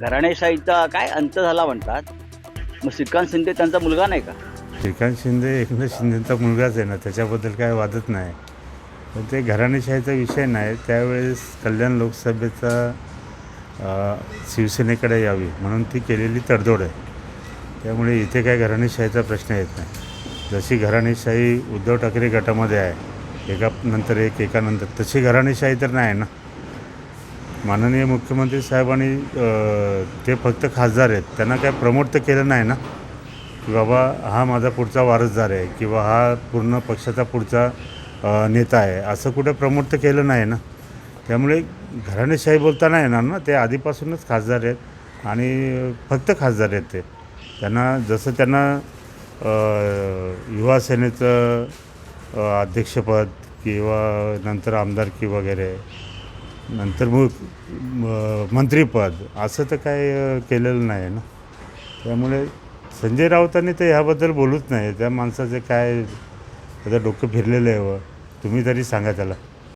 घराणेशाहीचा काय अंत झाला म्हणतात? मग श्रीकांत शिंदे त्यांचा मुलगा नाही का? श्रीकांत शिंदे एकनाथ शिंदेचा मुलगाच आहे ना त्याच्याबद्दल काय वादत नाही. पण ते घराणेशाहीचा विषय नाही त्यावेळेस कल्याण लोकसभेचा अ, शिवसेनेकडे यावी म्हणून ती केलेली तडजोड आहे. त्यामुळे इथे काय घराणेशाहीचा प्रश्न येत नाही. जशी घराणेशाही उद्धव ठाकरे गटामध्ये आहे एका नंतर एक एकानंतर तशी घराणेशाही तर नाही आहे ना. माननीय मुख्यमंत्री साहेबांनी ते फक्त खासदार आहेत त्यांना काय प्रमोट तर केलं नाही ना? की बाबा हा माझा पुढचा वारसदार आहे किंवा हा पूर्ण पक्षाचा पुढचा नेता आहे असं कुठे प्रमोट तर केलं नाही ना? त्यामुळे घराणेशाही बोलताना येणार ना? ते आधीपासूनच खासदार आहेत आणि फक्त खासदार आहेत ते. त्यांना जसं त्यांना युवा सेनेचं अध्यक्षपद किंवा नंतर आमदारकी वगैरे नंतर मग म- मंत्रीपद असं तर काय केलेलं नाही ना. त्यामुळे संजय राऊतांनी तर ह्याबद्दल बोलूच नाही. त्या माणसाचे काय त्याचं डोकं फिरलेलं आहे व. तुम्ही तरी सांगा त्याला.